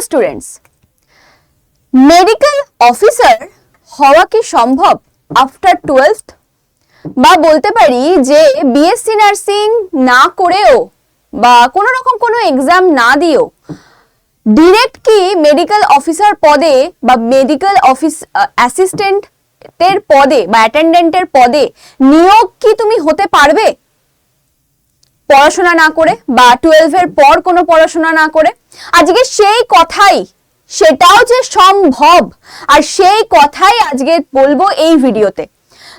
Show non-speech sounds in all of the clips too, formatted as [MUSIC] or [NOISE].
Dear students medical officer হওয়া কি সম্ভব আফটার টুয়েলথ বা বলতে পারি যে বিএসসি নার্সিং না করেও বা কোনো রকম কোনো এক্সাম না দিয়েও ডিরেক্ট কি মেডিকেল অফিসার পদে বা মেডিকেল অফিস অ্যাসিস্ট্যান্টের পদে বা অ্যাটেন্ডেন্টের পদে নিয়োগ কি তুমি হতে পারবে? পড়াশোনা না করে বা টুয়েলভের পর কোনো পড়াশোনা না করে আজকে সেই কথাই, সেটাও যে সম্ভব, আর সেই কথাই আজকে বলব এই ভিডিওতে।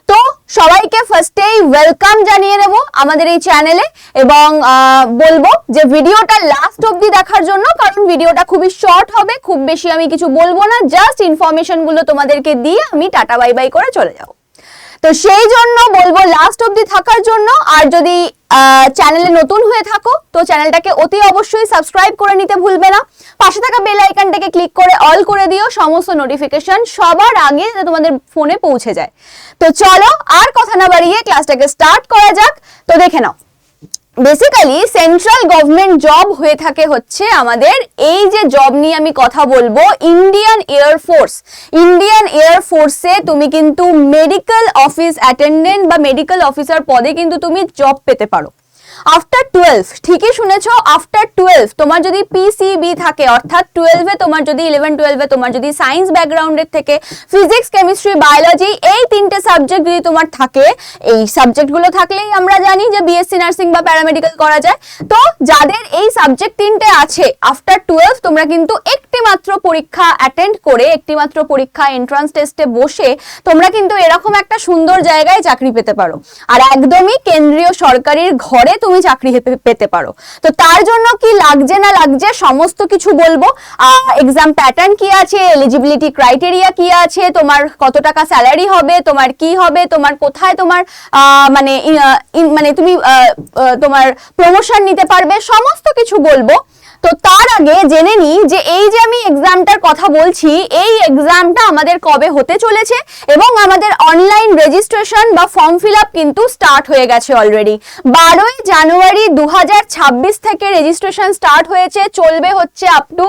তো সবাইকে ফার্স্টেই ওয়েলকাম জানিয়ে নেব আমাদের এই চ্যানেলে এবং বলব যে ভিডিওটা লাস্ট অবধি দেখার জন্য, কারণ ভিডিওটা খুবই শর্ট হবে, খুব বেশি আমি কিছু বলব না জাস্ট ইনফরমেশনগুলো তোমাদেরকে দিয়ে আমি টাটা বাই বাই করে চলে যাব। তো সেই জন্য বলব লাস্ট অব্দি থাকার জন্য, আর যদি চ্যানেলে নতুন হয়ে থাকো, তো চ্যানেলটাকে অতি অবশ্যই সাবস্ক্রাইব করে নিতে ভুলবে না। পাশে থাকা বেল আইকনটাকে ক্লিক করে অল করে দিও, সমস্ত নোটিফিকেশন সবার আগে যাতে তোমাদের ফোনে পৌঁছে যায়। তো চলো, আর কথা না বাড়িয়ে ক্লাসটাকে স্টার্ট করা যাক। তো দেখে নাও। বেসিক্যালি সেন্ট্রাল গভর্নমেন্ট জব হয়ে থাকে হচ্ছে আমাদের এই যে জব নিয়ে আমি কথা বলব Indian air force Indian air ফোর্সে তুমি কিন্তু মেডিকেল অফিস অ্যাটেন্ডেন্ট বা মেডিকেল অফিসার পদে কিন্তু তুমি জব পেতে পারো। আফটার টুয়েলভ ঠিকই শুনেছো? আফটার টুয়েলভ তোমার যদি পিসিবি থাকে, অর্থাৎ টুয়েলভে তোমার যদি ইলেভেন টুয়েলভে তোমার যদি সায়েন্স ব্যাকগ্রাউন্ডের থেকে ফিজিক্স কেমিস্ট্রি বায়োলজি এই তিনটে সাবজেক্ট যদি তোমার থাকে, এই সাবজেক্টগুলো থাকলেই আমরা জানি যে বিএসসি নার্সিং বা প্যারামেডিক্যাল করা যায়। তো যাদের এই সাবজেক্ট তিনটে আছে আফটার টুয়েলভ তোমরা কিন্তু একটি মাত্র পরীক্ষা অ্যাটেন্ড করে একটি মাত্র পরীক্ষা এন্ট্রান্স টেস্টে বসে তোমরা কিন্তু এরকম একটা সুন্দর জায়গায় চাকরি পেতে পারো। আর একদমই কেন্দ্রীয় সরকারের ঘরে তুমি চাকরি হেপে- পেতে পারো। তো তার জন্য কি লাগছে না লাগছে সমস্ত কিছু বলব। এক্সাম প্যাটার্ন কি আছে? এলিজিবিলিটি ক্রাইটেরিয়া কি আছে? তোমার কত টাকা স্যালারি হবে? তোমার কি হবে? তোমার কোথায় তোমার মানে মানে তুমি তোমার প্রমোশন নিতে পারবে? সমস্ত কিছু বলব। তো তার আগে জেনে নিই যে এই যে আমি এক্সামটার কথা বলছি, এই এক্সামটা আমাদের কবে হতে চলেছে এবং আমাদের অনলাইন রেজিস্ট্রেশন বা ফর্ম ফিল আপ কিন্তু স্টার্ট হয়ে গেছে অলরেডি বারোই জানুয়ারি দু হাজার ছাব্বিশ থেকে রেজিস্ট্রেশন স্টার্ট হয়েছে, চলবে হচ্ছে আপ টু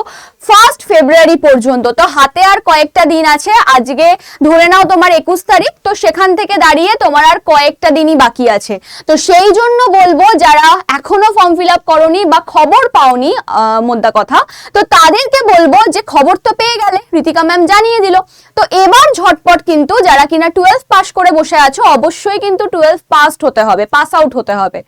ফার্স্ট ফেব্রুয়ারি পর্যন্ত। তো হাতে আর কয়েকটা দিন আছে, আজকে ধরে নাও তোমার একুশ তারিখ, তো সেখান থেকে দাঁড়িয়ে তোমার আর কয়েকটা দিনই বাকি আছে। তো সেই জন্য বলব, যারা এখনও ফর্ম ফিল আপ করনি বা খবর পাওনি মোদ্দা কথা, তো তাদেরকে বলব যে খবর তো পেয়ে গেলে, ঋতিকা ম্যাম জানিয়ে দিল। তো এবার ঝটপট কিন্তু যারা কিনা টুয়েলভ পাস করে বসে আছো, অবশ্যই কিন্তু টুয়েলভ পাসড হতে হবে পাস আউট হতে হবে।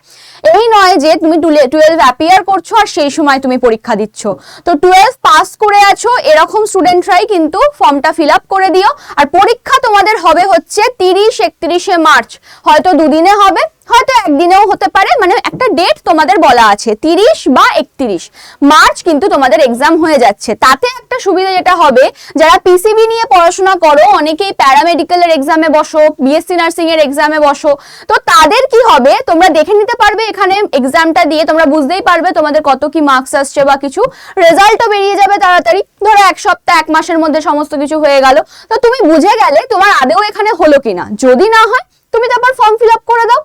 এই নয় যে তুমি টুয়েলভ অ্যাপিয়ার করছ আর সেই সময় তুমি পরীক্ষা দিচ্ছ। তো টুয়েলভ পাস করে আছো, এরকম স্টুডেন্টরাই কিন্তু ফর্মটা ফিল করে দিও। আর পরীক্ষা তোমাদের হবে হচ্ছে তিরিশ একত্রিশে মার্চ। হয়তো দুদিনে হবে হয়তো একদিনেও হতে পারে মানে একটা ডেট তোমাদের বলা আছে, তিরিশ বা একত্রিশ। মার্চ কিন্তু তোমাদের এক্সাম হয়ে যাচ্ছে। তাতে একটা সুবিধা যেটা হবে, যারা পিসিবি নিয়ে পড়াশোনা করো, অনেকেই প্যারামেডিক্যালের এক্সামে বসো বিএসসি নার্সিং এর এক্সামে বসো, তো তাদের কি হবে? তোমরা দেখে নিতে পারবে এখানে এক্সামটা দিয়ে, তোমরা বুঝতেই পারবে তোমাদের কত কি মার্কস আসছে বা কিছু। রেজাল্টও বেরিয়ে যাবে তাড়াতাড়ি। ধরো এক সপ্তাহ, এক মাসের মধ্যে সমস্ত কিছু হয়ে গেল। তো তুমি বুঝে গেলে তোমার আদেও এখানে হলো কিনা। যদি না হয়, তুমি তারপর ফর্ম ফিল আপ করে দাও।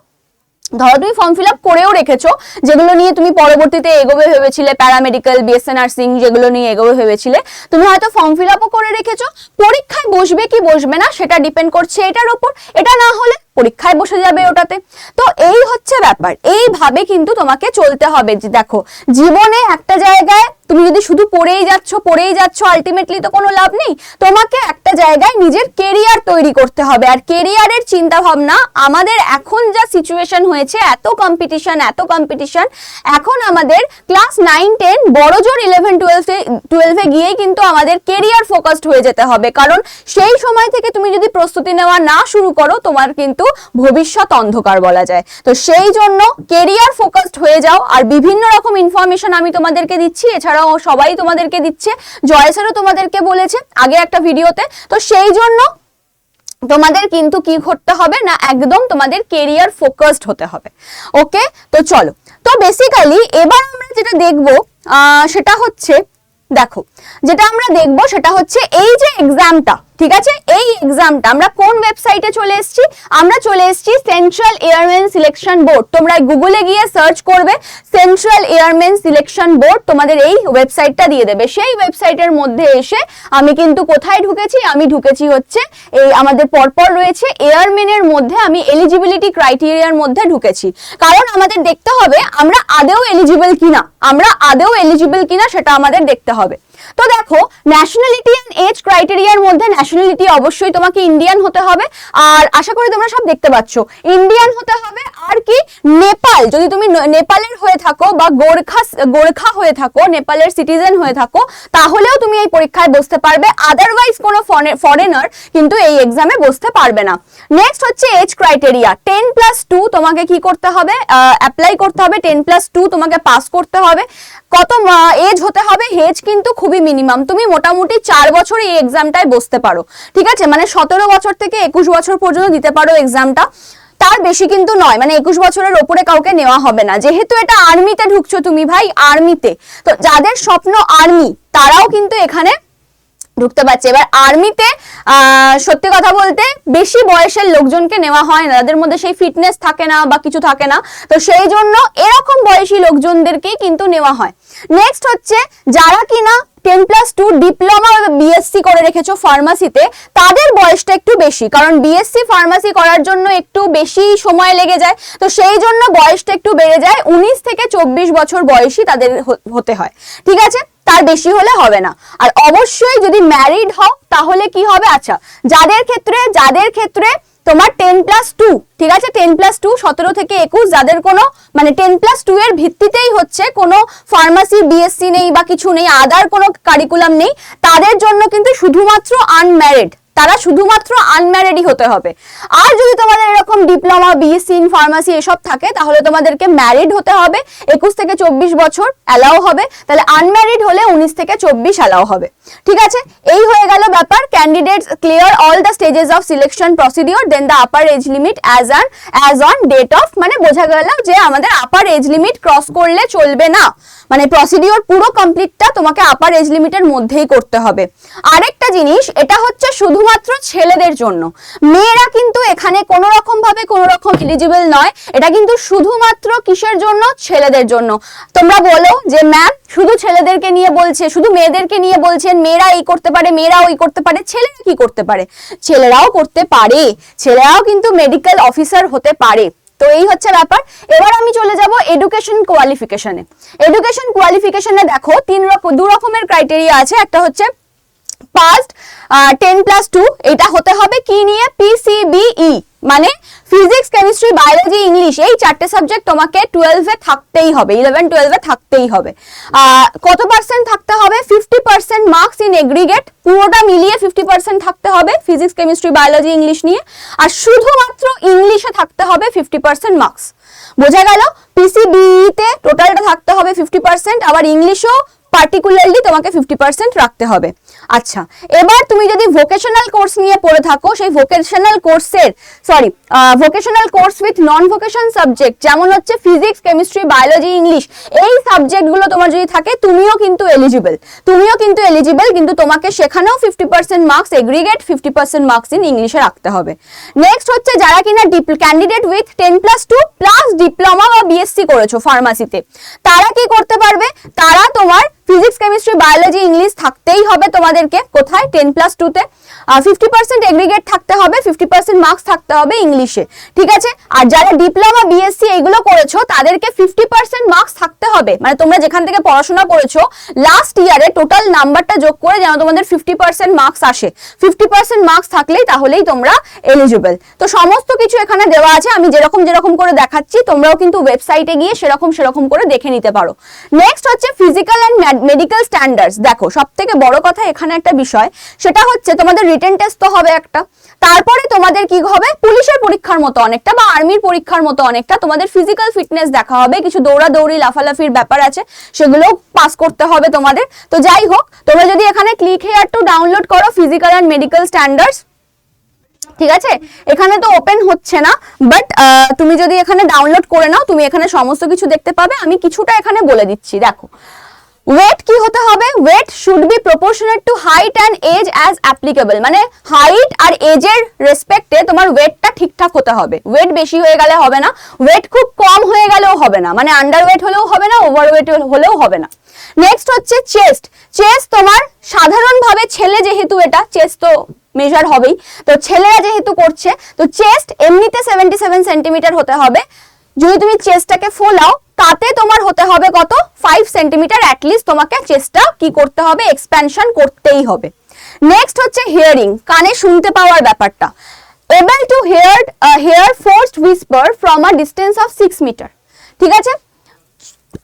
ধরো তুমি ফর্ম ফিল আপ করেও রেখেছো, যেগুলো নিয়ে তুমি পরবর্তীতে এগোবে ভেবেছিলে প্যারামেডিক্যাল বিএসএ নার্সিং যেগুলো নিয়ে এগোবে ভেবেছিলে, তুমি হয়তো ফর্ম ফিল আপও করে রেখেছো, পরীক্ষায় বসবে কি বসবে না সেটা ডিপেন্ড করছে এটার উপর, এটা না হলে পরীক্ষায় বসে যাবে ওটাতে। তো এই হচ্ছে ব্যাপার। এইভাবে কিন্তু তোমাকে চলতে হবে যে দেখো, জীবনে একটা জায়গায় তুমি যদি শুধু পড়েই যাচ্ছ পড়েই যাচ্ছ আলটিমেটলি তো কোনো লাভ নেই। তোমাকে একটা জায়গায় নিজের কেরিয়ার তৈরি করতে হবে। আর কেরিয়ারের চিন্তা ভাবনা আমাদের এখন যা সিচুয়েশন হয়েছে, এত কম্পিটিশন এত কম্পিটিশন এখন আমাদের ক্লাস নাইন টেন বড় জোর ইলেভেন টুয়েলভে টুয়েলভে গিয়েই কিন্তু আমাদের কেরিয়ার ফোকাসড হয়ে যেতে হবে। কারণ সেই সময় থেকে তুমি যদি প্রস্তুতি নেওয়া না শুরু করো, তোমার কিন্তু ভবিষ্যৎ অন্ধকার বলা যায়। তো সেই জন্য কেরিয়ার ফোকাসড হয়ে যাও। আর বিভিন্ন রকম ইনফরমেশন আমি তোমাদেরকে দিচ্ছি, এছাড়াও সবাই তোমাদেরকে দিচ্ছে। জয় স্যারও তোমাদেরকে বলেছে আগে একটা ভিডিওতে। তো সেই জন্য তোমাদের কিন্তু কি করতে হবে না একদম তোমাদের কেরিয়ার ফোকাসড হতে হবে। ওকে তো চলো। তো বেসিক্যালি এবার আমরা যেটা দেখব সেটা হচ্ছে, দেখো, যেটা আমরা দেখব সেটা হচ্ছে এই যে এক্সামটা ঠিক আছে? এই এক্সামটা আমরা কোন ওয়েবসাইটে চলে এসেছি? আমরা চলে এসেছি সেন্ট্রাল এয়ারম্যান সিলেকশন বোর্ড তোমরা গুগলে গিয়ে সার্চ করবে সেন্ট্রাল এয়ারম্যান সিলেকশন বোর্ড তোমাদের এই ওয়েবসাইটটা দিয়ে দেবে। সেই ওয়েবসাইটের মধ্যে এসে আমি কিন্তু কোথায় ঢুকেছি? আমি ঢুকেছি হচ্ছে এই আমাদের পরপর রয়েছে এয়ারম্যানের মধ্যে আমি এলিজিবিলিটি ক্রাইটেরিয়ার মধ্যে ঢুকেছি। কারণ আমাদের দেখতে হবে আমরা আদেও এলিজিবল কিনা। আমরা আদেও এলিজিবল কিনা সেটা আমাদের দেখতে হবে। তো দেখো ন্যাশনালিটি অ্যান্ড এজ ক্রাইটেরিয়ার মধ্যে ন্যাশনালিটি অবশ্যই তোমাকে ইন্ডিয়ান হতে হবে। আর আশা করি তোমরা সব দেখতে পাচ্ছ। ইন্ডিয়ান হতে হবে আর কি নেপাল। যদি তুমি নেপালের হয়ে থাকো বা গোর্খা গোর্খা হয়ে থাকো, নেপালের সিটিজেন হয়ে থাকো, তাহলেও তুমি এই পরীক্ষায় বসতে পারবে। আদারওয়াইজ কোনো ফরেনার কিন্তু এই এক্সামে বসতে পারবে না। নেক্সট হচ্ছে age criteria ten plus two তোমাকে কি করতে হবে? অ্যাপ্লাই করতে হবে। টেন প্লাস টু তোমাকে পাস করতে হবে। কত এজ হতে হবে হেজ কিন্তু খুবই মিনিমাম তুমি মোটামুটি চার বছর এই এক্সামটায় বসতে পারো। ঠিক আছে? মানে সতেরো বছর থেকে একুশ বছর পর্যন্ত দিতে পারো এক্সামটা তার বেশি কিন্তু নয়। মানে একুশ বছরের ওপরে কাউকে নেওয়া হবে না। যেহেতু এটা আর্মিতে ঢুকছো তুমি ভাই আর্মিতে তো। যাদের স্বপ্ন আর্মি তারাও কিন্তু এখানে ঢুকতে পারছে। এবার আর্মিতে সত্যি কথা বলতে বেশি বয়সের লোকজনকে নেওয়া হয় না। তাদের মধ্যে সেই ফিটনেস থাকে না বা কিছু থাকে না। তো সেই জন্য এরকম বয়সী লোকজনদেরকেই কিন্তু নেওয়া হয়। নেক্সট হচ্ছে, যারা কিনা ten plus two diploma BSc করে রেখেছো ফার্মাসিতে তাদের বয়সটা একটু বেশি। কারণ বিএসসি ফার্মাসি করার জন্য একটু বেশি সময় লেগে যায়। তো সেই জন্য বয়সটা একটু বেড়ে যায়। উনিশ থেকে চব্বিশ বছর বয়সী তাদের হতে হয়। ঠিক আছে? তার বেশি হলে হবে না। আর অবশ্যই যদি ম্যারিড হও, তাহলে কি হবে? আচ্ছা যাদের ক্ষেত্রে যাদের ক্ষেত্রে তোমার টেন প্লাস টু ঠিক আছে? টেন প্লাস টু সতেরো থেকে একুশ, যাদের কোনো মানে টেন প্লাস টু এর ভিত্তিতেই হচ্ছে, কোনো ফার্মাসি বিএসসি নেই বা কিছু নেই আদার কোনো কারিকুলাম নেই, তাদের জন্য কিন্তু শুধুমাত্র আনম্যারিড তারা শুধুমাত্র আনম্যারিডই হতে হবে। আর যদি তোমাদের এরকম ডিপ্লোমা বিএসসি ইন ফার্মাসি এসব থাকে, তাহলে তোমাদেরকে ম্যারিড হতে হবে। একুশ থেকে চব্বিশ বছর অ্যালাও হবে। তাহলে আনম্যারিড হলে উনিশ থেকে চব্বিশ অ্যালাও হবে। ঠিক আছে? এই হয়ে গেল ব্যাপার। Candidates clear all the stages of selection procedure then the upper age limit as an as on date of মানে বোঝা গেল যে আমাদের আপার এজ লিমিট ক্রস করলে চলবে না। মানে প্রসিডিওর পুরো কমপ্লিটটা তোমাকে আপার এজ লিমিটের মধ্যেই করতে হবে। আরেকটা জিনিস, এটা হচ্ছে শুধুমাত্র ছেলেদের জন্য। মেয়েরা কিন্তু এখানে কোনো রকম ভাবে কোনো রকম এলিজিবল নয়। এটা কিন্তু শুধুমাত্র কিসের জন্য? ছেলেদের জন্য। তোমরা বলো যে ম্যাম শুধু ছেলেদেরকে নিয়ে বলছে, শুধু মেয়েদেরকে নিয়ে বলছেন, মেয়েরা এই করতে পারে মেয়েরা ওই করতে পারে, ছেলেরা কি করতে পারে? ছেলেরাও করতে পারে। ছেলেরাও কিন্তু মেডিকেল অফিসার হতে পারে। তো এই হচ্ছে ব্যাপার। এবার আমি চলে যাব এডুকেশন কোয়ালিফিকেশনে এডুকেশন কোয়ালিফিকেশনে দেখো, তিন রকম, দু রকমের ক্রাইটেরিয়া আছে। একটা হচ্ছে পাস্ট টেন প্লাস টু এটা হতে হবে কি নিয়ে? পিসিবিই মানে ফিজিক্স কেমিস্ট্রি বায়োলজি ইংলিশ এই চারটে সাবজেক্ট তোমাকে টুয়েলভে থাকতেই হবে ইলেভেন টুয়েলভে থাকতেই হবে। কত পার্সেন্ট থাকতে হবে? Fifty percent marks in aggregate পুরোটা মিলিয়ে ফিফটি পার্সেন্ট থাকতে হবে ফিজিক্স কেমিস্ট্রি বায়োলজি ইংলিশ নিয়ে। আর শুধুমাত্র ইংলিশে থাকতে হবে ফিফটি পার্সেন্ট মার্কস বোঝা গেল? পিসিবিতে টোটালটা থাকতে হবে ফিফটি পার্সেন্ট আবার ইংলিশও পার্টিকুলারলি তোমাকে ফিফটি পার্সেন্ট রাখতে হবে। আচ্ছা এবার তুমি যদি ভোকেশনাল কোর্স নিয়ে পড়ে থাকো, সেই ভোকেশনাল কোর্সের sorry vocational course with non vocation subject যেমন হচ্ছে ফিজিক্স কেমিস্ট্রি বায়োলজি ইংলিশ এই সাবজেক্টগুলো তোমার যদি থাকে, তুমিও কিন্তু এলিজিবল তুমিও কিন্তু এলিজিবল কিন্তু তোমাকে সেখানেও fifty percent marks aggregate fifty percent marks in ইংলিশে রাখতে হবে। নেক্সট হচ্ছে যারা কিনা candidate with ten plus two plus diploma বা বিএসসি করেছ ফার্মাসিতে তারা কি করতে পারবে? তারা তোমার ফিজিক্স কেমিস্ট্রি বায়োলজি ইংলিশ থাকতেই হবে তোমাদেরকে। কোথায়? টেন প্লাস টুতে ফিফটি পার্সেন্ট এগ্রিগেট থাকতে হবে ফিফটি পার্সেন্ট মার্কস থাকতে হবে ইংলিশে ঠিক আছে? আর যারা ডিপ্লোমা বিএসসি এইগুলো করেছ, তাদেরকে ফিফটি পার্সেন্ট মার্কস থাকতে হবে। মানে তোমরা যেখান থেকে পড়াশোনা করেছ লাস্ট ইয়ারে টোটাল নাম্বারটা যোগ করে যেন তোমাদের ফিফটি পার্সেন্ট মার্কস আসে। ফিফটি পার্সেন্ট মার্কস থাকলেই তাহলেই তোমরা এলিজিবল তো সমস্ত কিছু এখানে দেওয়া আছে, আমি যেরকম যেরকম করে দেখাচ্ছি, তোমরাও কিন্তু ওয়েবসাইটে গিয়ে সেরকম সেরকম করে দেখে নিতে পারো। নেক্সট হচ্ছে ফিজিক্যাল অ্যান্ড মেডিকেল স্ট্যান্ডার্ডস দেখো সব থেকে বড় কথা এখানে একটা বিষয়, সেটা হচ্ছে তোমাদের রিটেন টেস্ট তো হবে একটা। তারপরে তোমাদের কি হবে? পুলিশের পরীক্ষার মতো অনেকটা বা আর্মির পরীক্ষার মতো অনেকটা তোমাদের ফিজিক্যাল ফিটনেস দেখা হবে। কিছু দৌড়াদৌড়ি, লাফালাফির ব্যাপার আছে সেগুলো পাস করতে হবে তোমাদের। তো যাই হোক, তোমরা যদি এখানে ক্লিক হেয়ার টু ডাউনলোড করো ফিজিক্যাল অ্যান্ড মেডিকেল স্ট্যান্ডার্ডস ঠিক আছে? এখানে তো ওপেন হচ্ছে না বাট তুমি যদি এখানে ডাউনলোড করে নাও, তুমি এখানে সমস্ত কিছু দেখতে পাবে। আমি কিছুটা এখানে বলে দিচ্ছি, দেখো। ওয়েট কি হতে হবে? Weight should be proportionate to height and age as applicable মানে হাইট আর এজের রেসপেক্টে তোমার ওয়েটটা ঠিকঠাক হতে হবে। ওয়েট বেশি হয়ে গেলে হবে না। ওয়েট খুব কম হয়ে গেলেও হবে না। মানে আন্ডার ওয়েট হলেও হবে না ওভার ওয়েট হলেও হবে না। নেক্সট হচ্ছে চেস্ট চেস্ট তোমার সাধারণভাবে ছেলে যেহেতু এটা চেস্ট তো মেজার হবেই। তো ছেলেরা যেহেতু করছে, তো চেস্ট এমনিতে সেভেন্টি সেভেন সেন্টিমিটার হতে হবে। যদি তুমি চেস্টটাকে ফোলাও তাতে তোমার হতে হবে কত? ফাইভ সেন্টিমিটার অ্যাটলিস্ট তোমাকে চেস্টটা কি করতে হবে? এক্সপ্যানশন করতেই হবে। নেক্সট হচ্ছে হিয়ারিং কানে শুনতে পাওয়ার ব্যাপারটা। Able to hear hear forced whisper from a distance of six metre ঠিক আছে?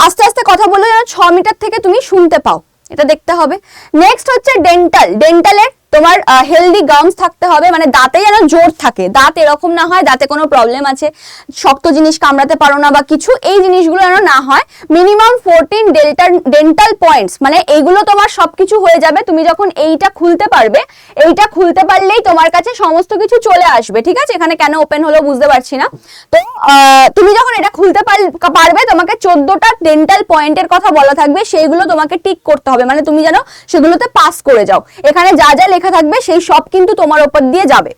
আস্তে আস্তে কথা বলে যেন ছ মিটার থেকে তুমি শুনতে পাও। এটা দেখতে হবে। নেক্সট হচ্ছে ডেন্টাল ডেন্টালের তোমার হেলদি গামস থাকতে হবে মানে দাঁতে যেন জোর থাকে। দাঁত এরকম না হয়, দাঁতে কোনো প্রবলেম আছে, শক্ত জিনিস কামড়াতে পারো না বা কিছু, এই জিনিসগুলো যেন না হয়। Minimum fourteen dental dental points মানে এইগুলো তোমার সবকিছু হয়ে যাবে। তুমি যখন এইটা খুলতে পারবে, এইটা খুলতে পারলেই তোমার কাছে সমস্ত কিছু চলে আসবে, ঠিক আছে? এখানে কেন ওপেন হলো বুঝতে পারছি না। তো তুমি যখন এটা খুলতে পার- পারবে, তোমাকে চোদ্দটা ডেন্টাল পয়েন্টের কথা বলা থাকবে, সেইগুলো তোমাকে টিক করতে হবে। মানে তুমি যেন সেগুলোতে পাস করে যাও। এখানে যা যা লেখা থাকবে, সেই সব কিন্তু তোমার ওপর দিয়ে যাবে।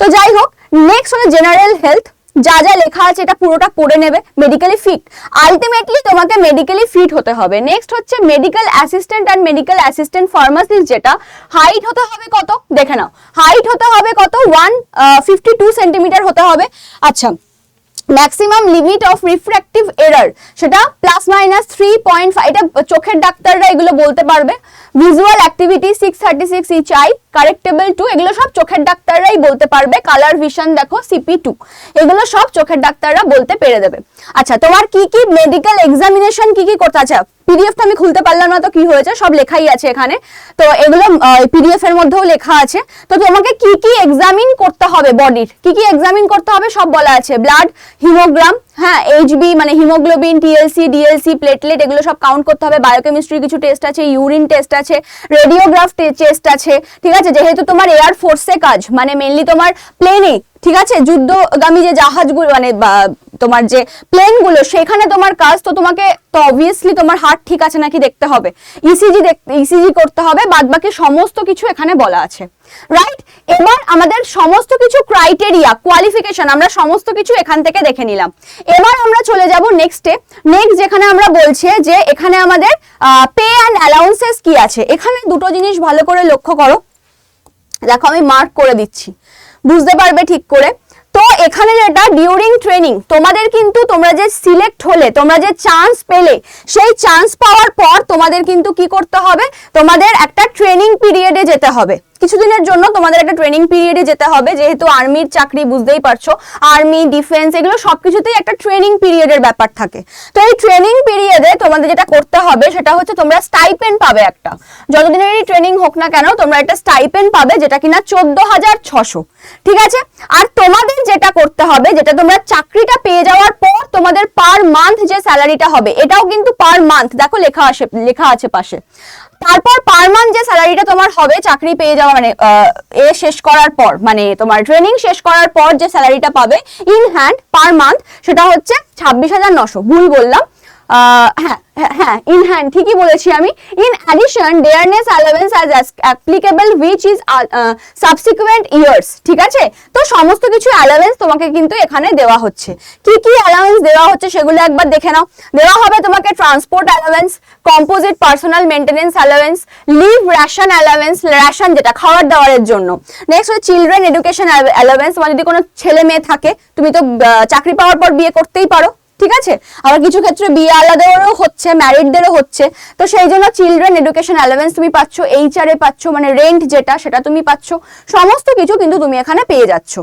তো যাই হোক নেক্সট হলো জেনারেল হেলথ যা যা লেখা আছে, এটা পুরোটা পড়ে নেবে মেডিকেলি ফিট আলটিমেটলি তোমাকে মেডিকেলি ফিট হতে হবে। নেক্সট হচ্ছে medical assistant and medical assistant pharmacist যেটা। হাইট হতে হবে কত? দেখে নাও। হাইট হতে হবে কত? ওয়ান ফিফটি টু সেন্টিমিটার হতে হবে। আচ্ছা maximum limit of refractive error সেটা plus minus three point five এটা চোখের ডাক্তাররা এগুলো বলতে পারবে। Visual activity six thirty six each eye correctable to এগুলো সব চোখের ডাক্তাররাই বলতে পারবে। কালার ভিশন দেখো সিপি টু এগুলো সব চোখের ডাক্তাররা বলতে পেরে দেবে। আচ্ছা তোমার কি কি মেডিকেল এক্সামিনেশন কি কি করতে আচ্ছা পিডিএফটা আমি খুলতে পারলাম না তো কি হয়েছে? সব লেখাই আছে এখানে। তো এগুলো পিডিএফ এর মধ্যেও লেখা আছে। তো তোমাকে কি কি এক্সামিন করতে হবে বডির কি কি এক্সামিন করতে হবে? সব বলা আছে। ব্লাড হিমোগ্রাম হ্যাঁ এইচবি মানে হিমোগ্লোবিন টিএলসি ডিএলসি প্লেটলেট এগুলো সব কাউন্ট করতে হবে। বায়োকেমিস্ট্রি কিছু টেস্ট আছে ইউরিন টেস্ট আছে রেডিওগ্রাফ টেস্ট আছে, ঠিক আছে? যেহেতু তোমার এয়ার ফোর্সে কাজ মানে মেনলি তোমার প্লেনে ঠিক আছে? যুদ্ধগামী যে জাহাজগুলো মানে তোমার যে প্লেনগুলো সেখানে তোমার কাজ তো তোমাকে তো অবভিয়াসলি তোমার হার্ট ঠিক আছে নাকি দেখতে হবে। ইসিজি দেখতে ইসিজি করতে হবে বাদ বাকি সমস্ত কিছু এখানে বলা আছে। রাইট এবার আমাদের সমস্ত কিছু ক্রাইটেরিয়া কোয়ালিফিকেশন আমরা সমস্ত কিছু এখান থেকে দেখে নিলাম। এবার আমরা চলে যাব নেক্সটে নেক্সট যেখানে আমরা বলছি যে এখানে আমাদের পে অ্যান্ড অ্যালাউন্সেস কি আছে? এখানে দুটো জিনিস ভালো করে লক্ষ্য করো। দেখো আমি মার্ক করে দিচ্ছি। বুঝতে পারবে ঠিক করে? তো এখানে যেটা ডিউরিং ট্রেনিং তোমাদের কিন্তু তোমরা যে সিলেক্ট হলে, তোমরা যে চান্স পেলে, সেই চান্স পাওয়ার পর তোমাদের কিন্তু কি করতে হবে? তোমাদের একটা ট্রেনিং পিরিয়ডে যেতে হবে। কিছুদিনের জন্য তোমাদের একটা ট্রেনিং পিরিয়ডে যেতে হবে, যেহেতু আর্মির চাকরি বুঝতেই পারছ। আর্মি ডিফেন্স এগুলো সবকিছুতেই একটা ট্রেনিং পিরিয়ডের ব্যাপার থাকে। তো এই ট্রেনিং পিরিয়ডে তোমাদের যেটা করতে হবে, সেটা হচ্ছে তোমরা স্টাইপেন্ড পাবে একটা। যতদিনেরই ট্রেনিং হোক না কেন, তোমরা একটা স্টাইপেন্ড পাবে যেটা কিনা চোদ্দ হাজার ছশো। ঠিক আছে? আর তোমাদের যেটা করতে হবে, যেটা তোমরা চাকরিটা পেয়ে যাওয়ার পর তোমাদের পার মান্থ যে স্যালারিটা হবে, এটাও কিন্তু পার মান্থ দেখো লেখা আসে, লেখা আছে পাশে। তারপর পার মান্থ যে স্যালারিটা তোমার হবে চাকরি পেয়ে যাওয়া মানে এ শেষ করার পর মানে তোমার ট্রেনিং শেষ করার পর যে স্যালারিটা পাবে ইন হ্যান্ড পার মান্থ সেটা হচ্ছে ছাব্বিশ হাজার নশো। ভুল বললাম। হ্যাঁ হ্যাঁ, ইন হ্যান্ড ঠিকই বলেছি আমি। In addition dearness allowance as applicable which is subsequent years ঠিক আছে? তো সমস্ত কিছু অ্যালাভেন্স তোমাকে কিন্তু এখানে দেওয়া হচ্ছে। কি কি অ্যালাভেন্স দেওয়া হচ্ছে সেগুলো একবার দেখে নাও। দেওয়া হবে তোমাকে transport allowance composite personal maintenance allowance leave ration allowance ration যেটা খাবার দাবারের জন্য। নেক্সট হচ্ছে চিলড্রেন এডুকেশন অ্যালাভেন্স তোমার যদি কোনো ছেলে মেয়ে থাকে তুমি তো চাকরি পাওয়ার পর বিয়ে করতেই পারো। ঠিক আছে? আবার কিছু ক্ষেত্রে বিয়ে আলাদারও হচ্ছে ম্যারিডদেরও হচ্ছে। তো সেই জন্য চিলড্রেন এডুকেশন অ্যালাভেন্স তুমি পাচ্ছ এইচআর এ পাচ্ছ মানে রেন্ট যেটা, সেটা তুমি পাচ্ছ। সমস্ত কিছু কিন্তু তুমি এখানে পেয়ে যাচ্ছ।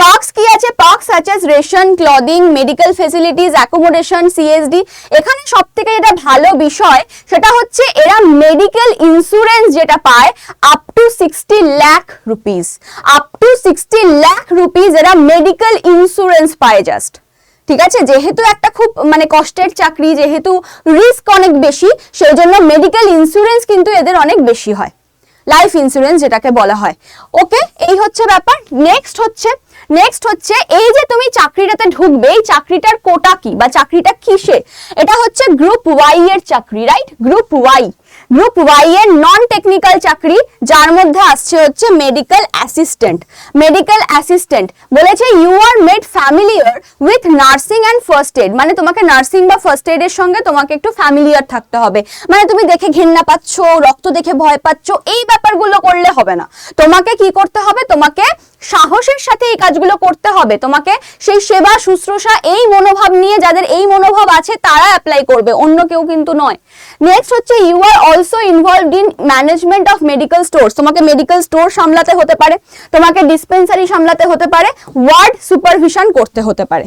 পার্কস কি আছে? Perks such ration clothing medical facilities accommodation CSD এখানে সব থেকে যেটা ভালো বিষয়, সেটা হচ্ছে এরা মেডিকেল ইন্স্যুরেন্স যেটা পায় up to sixty lakh rupees up to sixty lakh rupees এরা মেডিকেল ইন্স্যুরেন্স পায় জাস্ট ঠিক আছে? যেহেতু একটা খুব মানে কষ্টের চাকরি, যেহেতু রিস্ক অনেক বেশি সেই জন্য মেডিকেল ইন্স্যুরেন্স কিন্তু এদের অনেক বেশি হয়। লাইফ ইন্স্যুরেন্স যেটাকে বলা হয়। ওকে এই হচ্ছে ব্যাপার। নেক্সট হচ্ছে নেক্সট হচ্ছে এই যে তুমি চাকরিটাতে ঢুকবে, এই চাকরিটার কোটা কি বা চাকরিটা কিসে? এটা হচ্ছে গ্রুপ ওয়াই এর চাকরি right group Y group Y এর নন টেকনিক্যাল চাকরি, যার মধ্যে আসছে হচ্ছে মেডিকেল অ্যাসিস্ট্যান্ট মেডিকেল অ্যাসিস্ট্যান্ট বলেছে you are med familiar with nursing and first aid মানে তোমাকে নার্সিং বা ফার্স্ট এডের সঙ্গে তোমাকে একটু ফ্যামিলিয়ার থাকতে হবে। মানে তুমি দেখে ঘেন্না পাচ্ছ, রক্ত দেখে ভয় পাচ্ছ, এই ব্যাপারগুলো করলে হবে না। তোমাকে কি করতে হবে? তোমাকে সাহসের সাথে এই কাজগুলো করতে হবে। তোমাকে সেই সেবা, শুশ্রূষা, এই মনোভাব নিয়ে, যাদের এই মনোভাব আছে তারা অ্যাপ্লাই করবে। অন্য কেউ কিন্তু নয়। নেক্সট হচ্ছে you are also involved in management of medical store তোমাকে মেডিকেল স্টোর সামলাতে হতে পারে, তোমাকে ডিসপেন্সারি সামলাতে হতে পারে ওয়ার্ড সুপারভিশন করতে হতে পারে।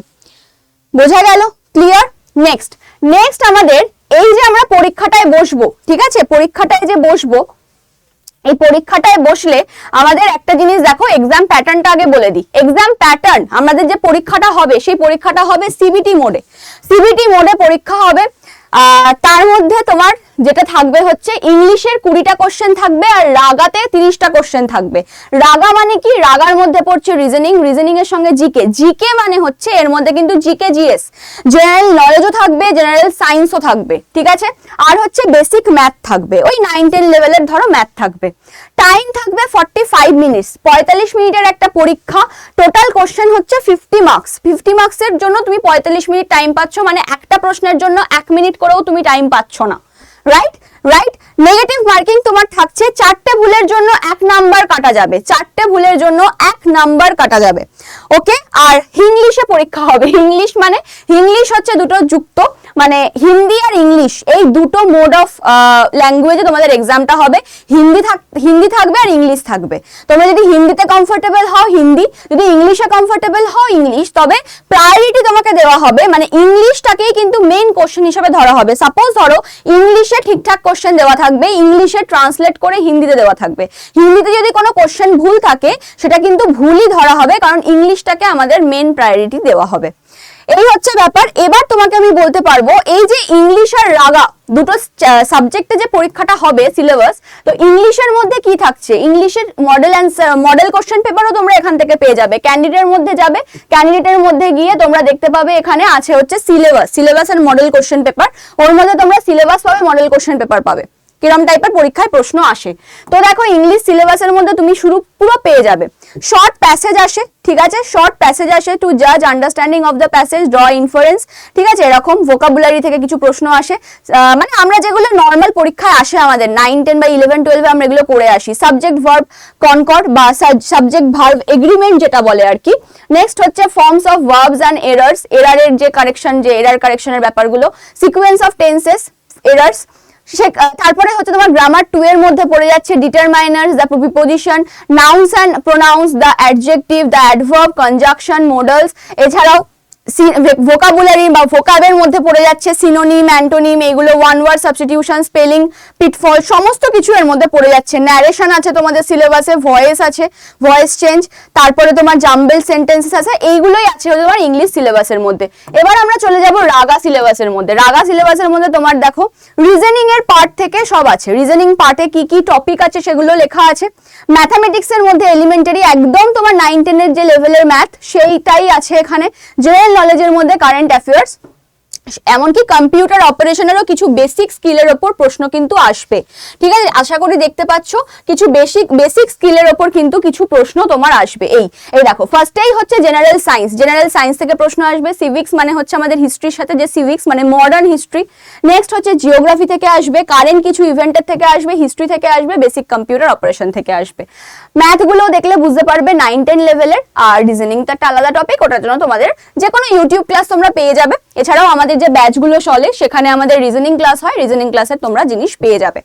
বোঝা গেল? ক্লিয়ার নেক্সট নেক্সট আমাদের এই যে আমরা পরীক্ষাটায় বসবো, ঠিক আছে? পরীক্ষাটায় যে বসবো, এই পরীক্ষাটায় বসলে আমাদের একটা জিনিস দেখো এক্সাম প্যাটার্নটা আগে বলে দিই। এক্সাম প্যাটার্ন আমাদের যে পরীক্ষাটা হবে, সেই পরীক্ষাটা হবে সিবিটি মোডে সিবিটি মোডে পরীক্ষা হবে তার মধ্যে তোমার যেটা থাকবে হচ্ছে ইংলিশের কুড়িটা কোশ্চেন থাকবে আর রাগাতে তিরিশটা কোশ্চেন থাকবে। রাগা মানে কি? রাগার মধ্যে পড়ছে রিজনিং রিজনিং এর সঙ্গে জিকে জিকে মানে হচ্ছে এর মধ্যে কিন্তু জিকে জিএস জেনারেল নলেজও থাকবে জেনারেল সায়েন্সও থাকবে, ঠিক আছে? আর হচ্ছে বেসিক ম্যাথ থাকবে। ওই নাইন টেন লেভেলের ধরো ম্যাথ থাকবে। টাইম থাকবে ফর্টি ফাইভ মিনিটস পঁয়তাল্লিশ মিনিটের একটা পরীক্ষা। টোটাল কোশ্চেন হচ্ছে ফিফটি মার্কস ফিফটি মার্কসের জন্য তুমি পঁয়তাল্লিশ মিনিট টাইম পাচ্ছ মানে একটা প্রশ্নের জন্য এক মিনিট করেও তুমি টাইম পাচ্ছ না। রাইট রাইট নেগেটিভ মার্কিং তোমার থাকছে, চারটে ভুলের জন্য এক নাম্বার কাটা যাবে। চারটে ভুলের জন্য এক নাম্বার কাটা যাবে। ওকে আর ইংলিশে পরীক্ষা হবে। ইংলিশ মানে ইংলিশ হচ্ছে দুটো যুক্ত। মানে হিন্দি আর ইংলিশ, এই দুটো মোড অফ ল্যাঙ্গুয়েজে তোমাদের এক্সামটা হবে। হিন্দি থাক, হিন্দি থাকবে আর ইংলিশ থাকবে। তোমরা যদি হিন্দিতে কমফোর্টেবল হও, হিন্দি, যদি ইংলিশে কমফোর্টেবল হও, ইংলিশ, তবে প্রায়োরিটি তোমাকে দেওয়া হবে মানে ইংলিশটাকেই কিন্তু মেইন কোশ্চেন হিসেবে ধরা হবে। সাপোজ ধরো, ইংলিশে ঠিকঠাক কোশ্চেন দেওয়া থাকবে, ইংলিশে ট্রান্সলেট করে হিন্দিতে দেওয়া থাকবে। হিন্দিতে যদি কোনো কোশ্চেন ভুল থাকে, সেটা কিন্তু ভুলই ধরা হবে, কারণ ইংলিশটাকে আমাদের মেন প্রায়োরিটি দেওয়া হবে। এই হচ্ছে ব্যাপার। এবার তোমাকে আমি বলতে পারব, এই যে ইংলিশ আর রাগা, দুটো সাবজেক্টে যে পরীক্ষাটা হবে সিলেবাস তো ইংলিশের মধ্যে কি থাকছে? ইংলিশের মডেল মডেল কোশ্চেন পেপারও তোমরা এখান থেকে পেয়ে যাবে। ক্যান্ডিডেটের মধ্যে যাবে। ক্যান্ডিডেটের মধ্যে গিয়ে তোমরা দেখতে পাবে এখানে আছে হচ্ছে syllabus syllabus and model question paper ওর মধ্যে তোমরা সিলেবাস পাবে মডেল কোশ্চেন পেপার পাবে। কিরম টাইপের পরীক্ষায় প্রশ্ন আসে। তো দেখো ইংলিশ সিলেবাসের মধ্যে তুমি শুরু পুরো পেয়ে যাবে। শর্ট প্যাসেজ আসে, ঠিক আছে? শর্ট প্যাসেজ আসে টু জাজ understanding of the passage draw inference ঠিক আছে? এরকম ভোকাবুলারি থেকে কিছু প্রশ্ন আসে। মানে আমরা যেগুলো নর্মাল পরীক্ষায় আসে আমাদের নাইন টেন বা ইলেভেন টুয়েলভে আমরা এগুলো করে আসি। সাবজেক্ট ভার্ব কনকর্ড বা সাবজেক্ট ভার্ব এগ্রিমেন্ট যেটা বলে আর কি। নেক্সট হচ্ছে forms of verbs and errors এরারের যে কারেকশন যে এরার কারেকশনের ব্যাপারগুলো। সিকোয়েন্স অফ টেন্সেস এরার্স তারপরে হচ্ছে তোমার গ্রামার টু এর মধ্যে পড়ে যাচ্ছে determiners the preposition nouns and pronouns the adjective the adverb conjunction modals এছাড়াও ভোকাবুলারি বা ভোকাবের মধ্যে পড়ে যাচ্ছে সিনোনিম অ্যান্টোনিম এগুলো one word substitution spelling pitfall সমস্ত কিছু এর মধ্যে পড়ে যাচ্ছে। ন্যারেশন আছে তোমাদের সিলেবাসে ভয়েস আছে ভয়েস চেঞ্জ তারপরে তোমার জাম্বেল সেন্টেন্সেস আছে, এইগুলোই আছে তোমার ইংলিশ সিলেবাসের মধ্যে। এবার আমরা চলে যাব রাগা সিলেবাসের মধ্যে। রাগা সিলেবাসের মধ্যে তোমার দেখো রিজনিং এর পার্ট থেকে সব আছে। রিজনিং পার্টে কি কি টপিক আছে সেগুলো লেখা আছে। ম্যাথামেটিক্স এর মধ্যে এলিমেন্টারি একদম তোমার নাইন টেনের যে লেভেলের ম্যাথ সেইটাই আছে এখানে। জেনারেল নলেজের মধ্যে কারেন্ট অ্যাফেয়ার্স এমনকি কম্পিউটার অপারেশনেরও কিছু বেসিক স্কিলের ওপর প্রশ্ন কিন্তু আসবে। ঠিক আছে, আশা করি দেখতে পাচ্ছ, কিছু বেসিক বেসিক স্কিলের ওপর কিন্তু কিছু প্রশ্ন তোমার আসবে। এই এই দেখো ফার্স্টেই হচ্ছে জেনারেল সায়েন্স জেনারেল সায়েন্স থেকে প্রশ্ন আসবে সিভিক্স মানে হচ্ছে আমাদের হিস্ট্রির সাথে, যে সিভিক্স মানে মডার্ন হিস্ট্রি নেক্সট হচ্ছে জিওগ্রাফি থেকে আসবে কারেন্ট কিছু ইভেন্টের থেকে আসবে হিস্ট্রি থেকে আসবে বেসিক কম্পিউটার অপারেশন থেকে আসবে। ম্যাথগুলো দেখলে বুঝতে পারবে নাইন টেন লেভেলের আর রিজনিংটা একটা আলাদা টপিক ওটার জন্য তোমাদের যে কোনো ইউটিউব ক্লাস তোমরা পেয়ে যাবে। এছাড়াও আমাদের যে ব্যাচগুলো চলে, সেখানে আমাদের রিজনিং ক্লাস হয় রিজনিং ক্লাসে তোমরা জিনিস পেয়ে যাবে।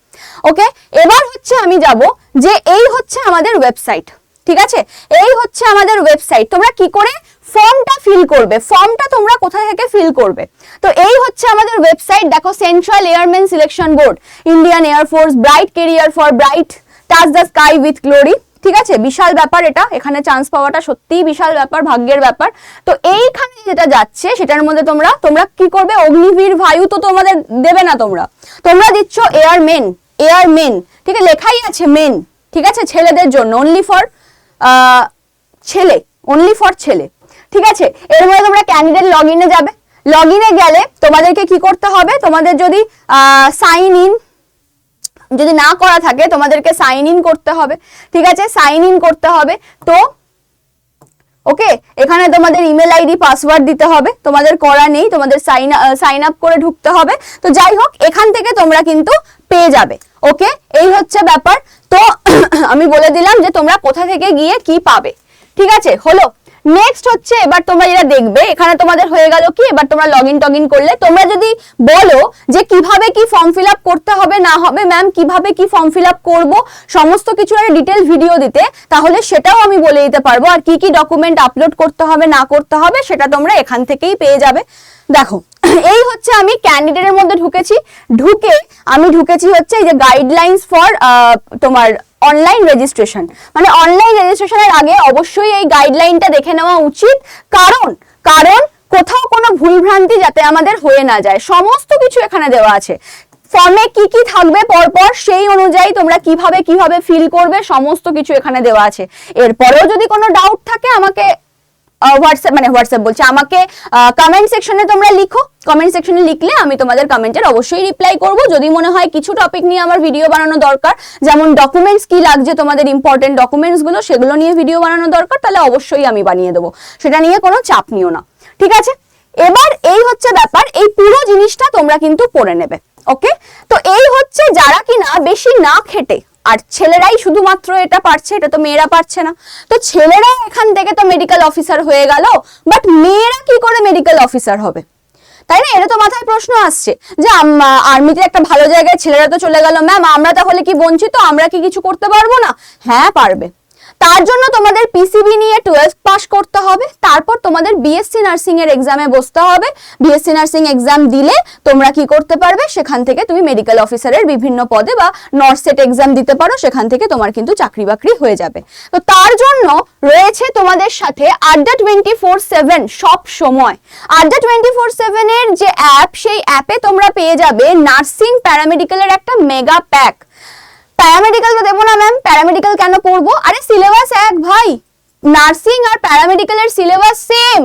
ওকে এবার হচ্ছে আমি যাব যে এই হচ্ছে আমাদের ওয়েবসাইট ঠিক আছে? এই হচ্ছে আমাদের ওয়েবসাইট তোমরা কি করে? ফর্মটা ফিল করবে। ফর্মটা তোমরা কোথা থেকে ফিল করবে? তো এই হচ্ছে আমাদের ওয়েবসাইট দেখো central airman selection board Indian air force bright career for bright touch the sky with glory ঠিক আছে? বিশাল ব্যাপার এটা। এখানে চান্স পাওয়াটা সত্যিই বিশাল ব্যাপার, ভাগ্যের ব্যাপার। তো এইখানে যেটা যাচ্ছে, সেটার মধ্যে তোমরা তোমরা কি করবে? অগ্নিবীর বায়ু তো তোমাদের দেবে না তোমরা। তোমরা দিচ্ছ এয়ার মেন এয়ার মেন ঠিক আছে? লেখাই আছে মেন ঠিক আছে? ছেলেদের জন্য অনলি ফর ছেলে অনলি ফর ছেলে, ঠিক আছে? এর মধ্যে তোমরা ক্যান্ডিডেট লগ ইনে যাবে। লগ ইনে গেলে তোমাদেরকে কি করতে হবে? তোমাদের যদি সাইন ইন যদি না করা থাকে, তোমাদেরকে সাইন ইন করতে হবে। ঠিক আছে? সাইন ইন করতে হবে। তো ওকে এখানে তোমাদের ইমেল আইডি পাসওয়ার্ড দিতে হবে। তোমাদের করা নেই। তোমাদের সাইন সাইন আপ করে ঢুকতে হবে। তো যাই হোক, এখান থেকে তোমরা কিন্তু পেয়ে যাবে। ওকে এই হচ্ছে ব্যাপার। তো, [CLEARS THROAT] আমি বলে দিলাম যে তোমরা কোথা থেকে গিয়ে কি পাবে। ঠিক আছে? হলো নেক্সট হচ্ছে এবার তোমরা যেটা দেখবে, এখানে তোমাদের হয়ে গেল কি? এবার তোমরা লগ ইন টগ ইন করলে। তোমরা যদি বলো যে কীভাবে কি ফর্ম ফিল আপ করতে হবে, না হবে ম্যাম কীভাবে কি ফর্ম ফিল আপ করব, সমস্ত কিছু একটা ডিটেল ভিডিও দিতে, তাহলে সেটাও আমি বলে দিতে পারব। আর কি কি ডকুমেন্ট আপলোড করতে হবে, না করতে হবে, সেটা তোমরা এখান থেকেই পেয়ে যাবে। দেখো, [CLEARS THROAT] এই হচ্ছে আমি ক্যান্ডিডেটের মধ্যে ঢুকেছি। ঢুকে আমি ঢুকেছি হচ্ছে এই যে গাইডলাইন্স ফর তোমার অনলাইন রেজিস্ট্রেশন মানে অনলাইন রেজিস্ট্রেশনের আগে অবশ্যই এই গাইডলাইনটা দেখে নেওয়া উচিত। কারণ কারণ কোথাও কোনো ভুলভ্রান্তি যাতে আমাদের হয়ে না যায়। সমস্ত কিছু এখানে দেওয়া আছে। ফর্মে কি কি থাকবে পরপর সেই অনুযায়ী তোমরা কীভাবে কীভাবে ফিল করবে, সমস্ত কিছু এখানে দেওয়া আছে। এরপরেও যদি কোনো ডাউট থাকে আমাকে হোয়াটসঅ্যাপ মানে হোয়াটসঅ্যাপ বলছে, আমাকে কমেন্ট সেকশনে তোমরা লিখো। কমেন্ট সেকশনে লিখলে আমি তোমাদের কমেন্টের অবশ্যই রিপ্লাই করব। যদি মনে হয় কিছু টপিক নিয়ে আমার ভিডিও বানানো দরকার, যেমন ডকুমেন্টস কি লাগছে তোমাদের ইম্পর্টেন্ট ডকুমেন্টসগুলো, সেগুলো নিয়ে ভিডিও বানানো দরকার, তাহলে অবশ্যই আমি বানিয়ে দেবো। সেটা নিয়ে কোনো চাপ নিও না। ঠিক আছে? এবার এই হচ্ছে ব্যাপার, এই পুরো জিনিসটা তোমরা কিন্তু পড়ে নেবে ওকে তো এই হচ্ছে যারা কিনা বেশি না খেটে আর ছেলেরাই শুধুমাত্র এটা পারছে, এটা তো মেয়েরা পারছে না। তো ছেলেরা এখান থেকে তো মেডিকেল অফিসার হয়ে গেল বাট মেয়েরা কি করে মেডিকেল অফিসার হবে? তাই না? এটা তো মাথায় প্রশ্ন আসছে যে আর্মিতে একটা ভালো জায়গায় ছেলেরা তো চলে গেল ম্যাম আমরা তাহলে কি বঞ্চিত? আমরা কি কিছু করতে পারব না? হ্যাঁ পারবে। তার জন্য তোমাদের পিসিবি নিয়ে টুয়েলভ পাস করতে হবে, তারপর তোমাদের বিএসসি নার্সিং এর এক্সামে বসতে হবে। বিএসসি নার্সিং এক্সাম দিলে তোমরা কি করতে পারবে? সেখান থেকে তুমি মেডিকেল অফিসারের বিভিন্ন পদে বা নর্সেট এক্সাম দিতে পারো, সেখান থেকে তোমার কিন্তু চাকরি বাকরি হয়ে যাবে। তো তার জন্য রয়েছে তোমাদের সাথে আড্ডা টোয়েন্টি ফোর সেভেন সব সময়। আড্ডা টোয়েন্টি ফোর সেভেনের যে অ্যাপ সেই অ্যাপে তোমরা পেয়ে যাবে নার্সিং প্যারামেডিক্যালের একটা মেগা প্যাক প্যারামেডিক্যাল তো দেবো না ম্যাম প্যারামেডিক্যাল কেন পড়ব আরে সিলেবাস এক, ভাই। নার্সিং আর প্যারামেডিক্যালের সিলেবাস সেম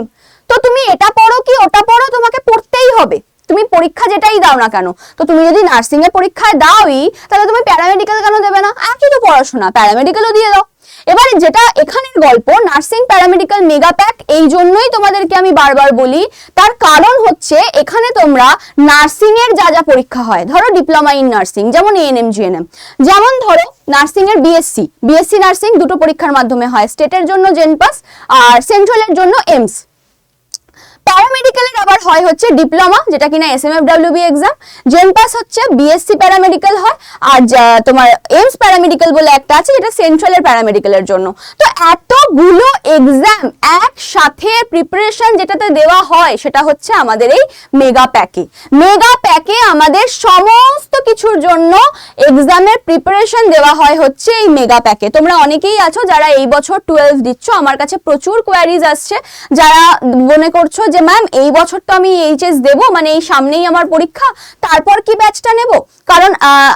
তো তুমি এটা পড়ো কি ওটা পড়ো? তোমাকে পড়তেই হবে। তুমি পরীক্ষা যেটাই দাও না কেন। তো তুমি যদি নার্সিং এর পরীক্ষায় দাওই, তাহলে তুমি প্যারামেডিক্যাল কেন দেবে না? একই তো পড়াশোনা। প্যারামেডিক্যালও দিয়ে দাও। এবারে যেটা এখানের গল্প নার্সিং প্যারামেডিক্যাল মেগা প্যাক এই জন্যই তোমাদেরকে আমি বারবার বলি, তার কারণ হচ্ছে এখানে তোমরা নার্সিং এর যা যা পরীক্ষা হয়, ধরো ডিপ্লোমা ইন নার্সিং যেমন এএনএম জিএনএম যেমন ধরো নার্সিং এর বিএসসি বিএসসি নার্সিং দুটো পরীক্ষার মাধ্যমে হয় স্টেটের জন্য জেনপাস আর সেন্ট্রালের জন্য এমস প্যারামেডিক্যালের আবার হয় হচ্ছে ডিপ্লোমা যেটা কিনা S M F WB exam JENPAS হচ্ছে বিএসসি প্যারামেডিক্যাল হয়, আর তোমার এমস প্যারামেডিক্যাল বলে একটা আছে, যেটা সেন্ট্রালের প্যারামেডিক্যালের জন্য। তো এতগুলো এক্সাম একসাথে প্রিপারেশন যেটাতে দেওয়া হয়, সেটা হচ্ছে আমাদের এই মেগা প্যাকে মেগা প্যাকে আমাদের সমস্ত কিছুর জন্য এক্সামের প্রিপারেশন দেওয়া হয় হচ্ছে এই মেগা প্যাকে তোমরা অনেকেই আছো যারা এই বছর টুয়েলভ দিচ্ছ, আমার কাছে প্রচুর কোয়ারিজ আসছে। যারা মনে করছ যে ম্যাম এই বছর তো আমি এইচএস দেবো মানে এই সামনেই আমার পরীক্ষা, তারপর কি ব্যাচটা নেব? কারণ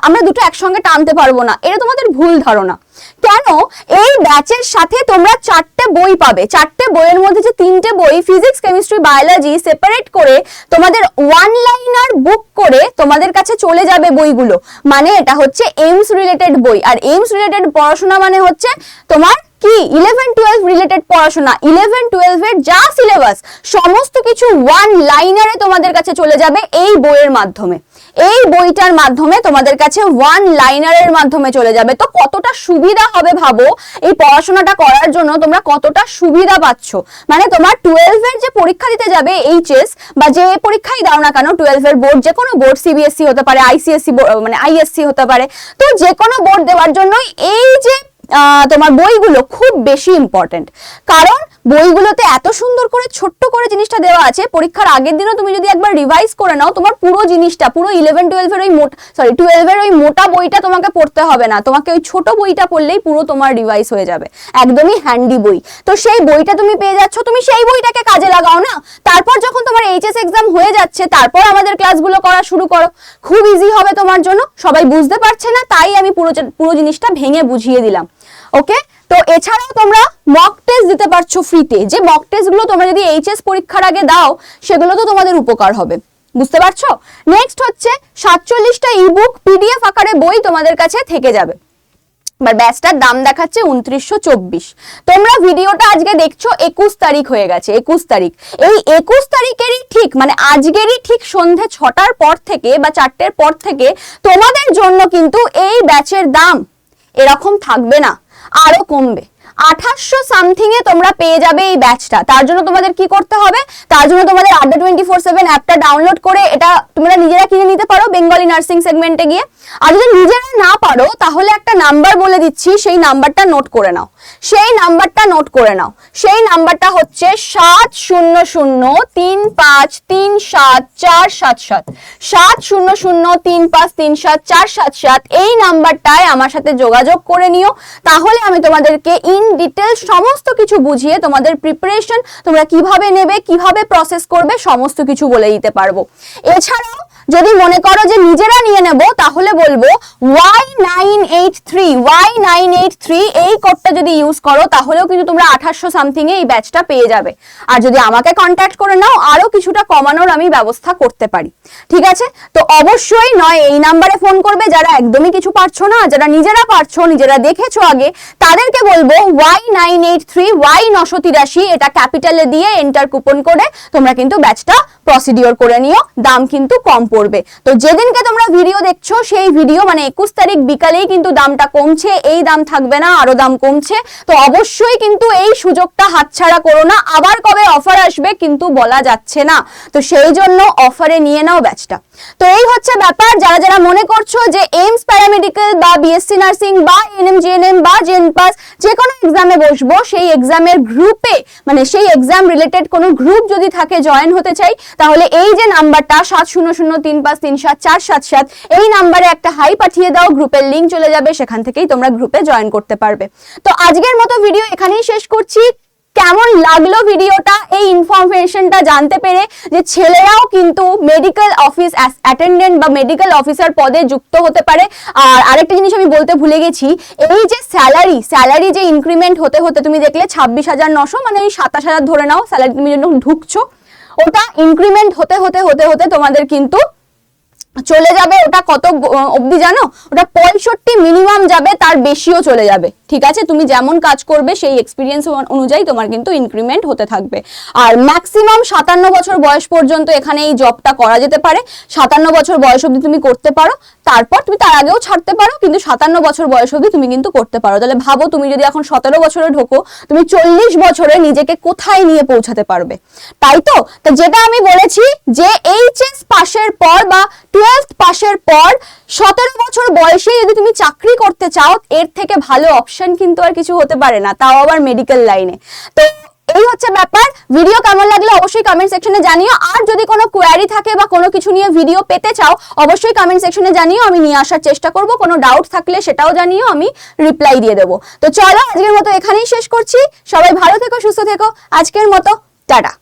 আমরা দুটো একসঙ্গে টানতে পারব না। এটা তোমাদের ভুল ধারণা। কেন? এই ব্যাচের সাথে তোমরা চারটে বই পাবে। চারটে বইয়ের মধ্যে যে তিনটে বই ফিজিক্স কেমিস্ট্রি বায়োলজি সেপারেট করে তোমাদের ওয়ান লাইনার বুক করে তোমাদের কাছে চলে যাবে বইগুলো। মানে এটা হচ্ছে এইমস রিলেটেড বই। আর এইমস রিলেটেড পড়াশোনা মানে হচ্ছে তোমার কি? ইলেভেন টুয়েলভ রিলেটেড পড়াশোনা। ইলেভেন টুয়েলভের যা সিলেবাস সমস্ত কিছু ওয়ান লাইনারে তোমাদের কাছে চলে যাবে এই বইয়ের মাধ্যমে। এই বইটার মাধ্যমে তোমাদের কাছে ওয়ান লাইনারের মাধ্যমে চলে যাবে। তো কতটা সুবিধা হবে ভাবো? এই পড়াশোনাটা করার জন্য তোমরা কতটা সুবিধা পাচ্ছ? মানে তোমার টুয়েলভের যে পরীক্ষা দিতে যাবে এইচএস বা যে পরীক্ষাই দাও না কেন টুয়েলভের বোর্ড যে কোনো বোর্ড সিবিএসসি হতে পারে আইসিএসসি মানে আইএসসি হতে পারে, তো যে কোনো বোর্ড দেওয়ার জন্য এই যে তোমার বইগুলো খুব বেশি ইম্পর্টেন্ট কারণ বইগুলোতে এত সুন্দর করে, ছোট্ট করে জিনিসটা দেওয়া আছে, পরীক্ষার আগের দিনও তুমি যদি একবার রিভাইজ করে নাও, তোমার পুরো জিনিসটা, পুরো ইলেভেন টুয়েলভের ওই মোটা সরি টুয়েলভের ওই মোটা বইটা তোমাকে পড়তে হবে না। তোমাকে ওই ছোট বইটা পড়লেই পুরো তোমার রিভাইজ হয়ে যাবে। একদমই হ্যান্ডি বই। তো সেই বইটা তুমি পেয়ে যাচ্ছ, তুমি সেই বইটাকে কাজে লাগাও, না? তারপর যখন তোমার এইচএস এক্সাম হয়ে যাচ্ছে, তারপর আমাদের ক্লাসগুলো করা শুরু করো। খুব ইজি হবে তোমার জন্য। সবাই বুঝতে পারছে না, তাই আমি পুরো পুরো জিনিসটা ভেঙে বুঝিয়ে দিলাম। ওকে তো এছাড়াও তোমরা মক টেস্ট দিতে পারছ ফ্রিতে যে মক টেস্টগুলো তোমরা যদি এইচএস পরীক্ষার আগে দাও, সেগুলো তো তোমাদের উপকার হবে। বুঝতে পারছ? নেক্সট হচ্ছে সাতচল্লিশটা ইবুক পিডিএফ আকারে বই তোমাদের কাছে থেকে যাবে। এবার ব্যাচটার দাম দেখাচ্ছে উনত্রিশশো চব্বিশ। তোমরা ভিডিওটা আজকে দেখছ একুশ তারিখ হয়ে গেছে, একুশ তারিখ। এই একুশ তারিখেরই ঠিক মানে আজকেরই ঠিক সন্ধে ছটার পর থেকে বা চারটের পর থেকে তোমাদের জন্য কিন্তু এই ব্যাচের দাম এরকম থাকবে না। আরও কমবে। আঠাশশো সামথিং এ তোমরা পেয়ে যাবে এই ব্যাচটা তার জন্য তোমাদের কি করতে হবে? তার জন্য তোমাদের আড্ডা টোয়েন্টি ফোর সেভেন অ্যাপটা ডাউনলোড করে এটা তোমরা নিজেরা কিনে নিতে পারো বেঙ্গলি নার্সিং সেগমেন্টে গিয়ে। আর যদি নিজেরা না পারো, তাহলে একটা নাম্বার বলে দিচ্ছি, সেই নাম্বারটা নোট করে নাও। সেই নাম্বারটা নোট করে নাও। সেই নাম্বারটা হচ্ছে সাত শূন্য শূন্য তিন পাঁচ তিন সাত চার সাত সাত। সাত শূন্য শূন্য তিন পাঁচ তিন সাত চার সাত সাত এই নাম্বারটায় আমার সাথে যোগাযোগ করে নিও। তাহলে আমি তোমাদেরকে ইন ডিটেল সমস্ত কিছু বুঝিয়ে তোমাদের প্রিপারেশন তোমরা কীভাবে নেবে, কীভাবে প্রসেস করবে, সমস্ত কিছু বলে দিতে পারব। এছাড়াও যদি মনে করো যে নিজেরা নিয়ে নেব, তাহলে বলব Y nine eight three Y nine eight three এই কোডটা যদি ইউজ করো, তাহলেও কিন্তু তোমরা আঠাশশো সামথিং এই ব্যাচটা পেয়ে যাবে। আর যদি আমাকে কন্ট্যাক্ট করে নাও আরও কিছুটা কমানোর আমি ব্যবস্থা করতে পারি। ঠিক আছে? তো অবশ্যই নয়, এই নাম্বারে ফোন করবে যারা একদমই কিছু পারছ না, যারা নিজেরা পারছ, নিজেরা দেখেছ আগে, তাদেরকে বলব Y nine eight three Y নশো তিরাশি, এটা ক্যাপিটালে দিয়ে এন্টার কুপন করে তোমরা কিন্তু ব্যাচটা প্রসিডিওর করে নিও, দাম কিন্তু কম পড়বে। তো যেদিনকে তোমরা ভিডিও দেখছ, সেই ভিডিও মানে একুশ তারিখ বিকালেই কিন্তু দামটা কমছে, এই দাম থাকবে না আরও দাম কমছে। তো অবশ্যই কিন্তু এই সুযোগটা হাতছাড়া করো না। আবার কবে অফার আসবে কিন্তু বলা যাচ্ছে না। তো সেই জন্য অফারে নিয়ে নাও ব্যাচটা তো এই হচ্ছে ব্যাপার। যারা যারা মনে করছ যে এইমস প্যারামেডিক্যাল বা বিএসসি নার্সিং বা এনএম জিএনএম বা জেনপাস যে কোনো এক্সামে বসবো, সেই এক্সামের গ্রুপে মানে সেই এক্সাম রিলেটেড কোনো গ্রুপ যদি থাকে জয়েন হতে চাই, তাহলে এই যে নাম্বারটা সাত শূন্য শূন্য তিন পাঁচ তিন সাত চার সাত সাত, এই নাম্বারে একটা হাই পাঠিয়ে দাও। গ্রুপের লিঙ্ক চলে যাবে, সেখান থেকেই তোমরা গ্রুপে জয়েন করতে পারবে। তো আজকের মতো ভিডিও এখানেই শেষ করছি। কেমন লাগল ভিডিওটা এই ইনফরমেশনটা জানতে পেরে যে ছেলেরাও কিন্তু মেডিকেল অফিস অ্যাটেন্ডেন্ট বা মেডিকেল অফিসার পদে যুক্ত হতে পারে। আর আরেকটা জিনিস আমি বলতে ভুলে গেছি, এই যে স্যালারি স্যালারি যে ইনক্রিমেন্ট হতে হতে তুমি দেখলে ছাব্বিশ হাজার নশো মানে ওই সাতাশ হাজার ধরে নাও স্যালারি তুমি যখন ঢুকছো, ওটা ইনক্রিমেন্ট হতে হতে হতে হতে তোমাদের কিন্তু চলে যাবে, ওটা কত অবধি জানো? ওটা পঁয়ষট্টি মিনিমাম যাবে, তার বেশিও চলে যাবে। ঠিক আছে? তুমি যেমন কাজ করবে, সেই এক্সপিরিয়েন্স অনুযায়ী তোমার কিন্তু ইনক্রিমেন্ট হতে থাকবে। আর ম্যাক্সিমাম সাতান্ন বছর বয়স পর্যন্ত এখানে এই জবটা করা যেতে পারে। সাতান্ন বছর বয়স অবধি তুমি করতে পারো। তারপর তুমি তার আগেও ছাড়তে পারো, কিন্তু সাতান্ন বছর বয়স অবধি তুমি কিন্তু করতে পারো। তাহলে ভাবো তুমি যদি এখন সতেরো বছরে ঢোকো, তুমি চল্লিশ বছরে নিজেকে কোথায় নিয়ে পৌঁছাতে পারবে? তাই তো? তা যেটা আমি বলেছি যে এইচএস পাশের পর বা টুয়েলভ পাশের পর সতেরো বছর বয়সে যদি তুমি চাকরি করতে চাও, এর থেকে ভালো অপশন কিন্তু আর কিছু হতে পারে না। তাও আবার মেডিকেল লাইনে তো এই হচ্ছে ব্যাপার। ভিডিও কেমন লাগলে অবশ্যই কমেন্ট সেকশনে জানিও। আর যদি কোনো কোয়ারি থাকে বা কোনো কিছু নিয়ে ভিডিও পেতে চাও, অবশ্যই কমেন্ট সেকশনে জানিও। আমি নিয়ে আসার চেষ্টা করব। কোনো ডাউট থাকলে সেটাও জানিও। আমি রিপ্লাই দিয়ে দেবো। তো চলো, আজকের মতো এখানেই শেষ করছি। সবাই ভালো থেকো, সুস্থ থেকো। আজকের মতো, টাটা।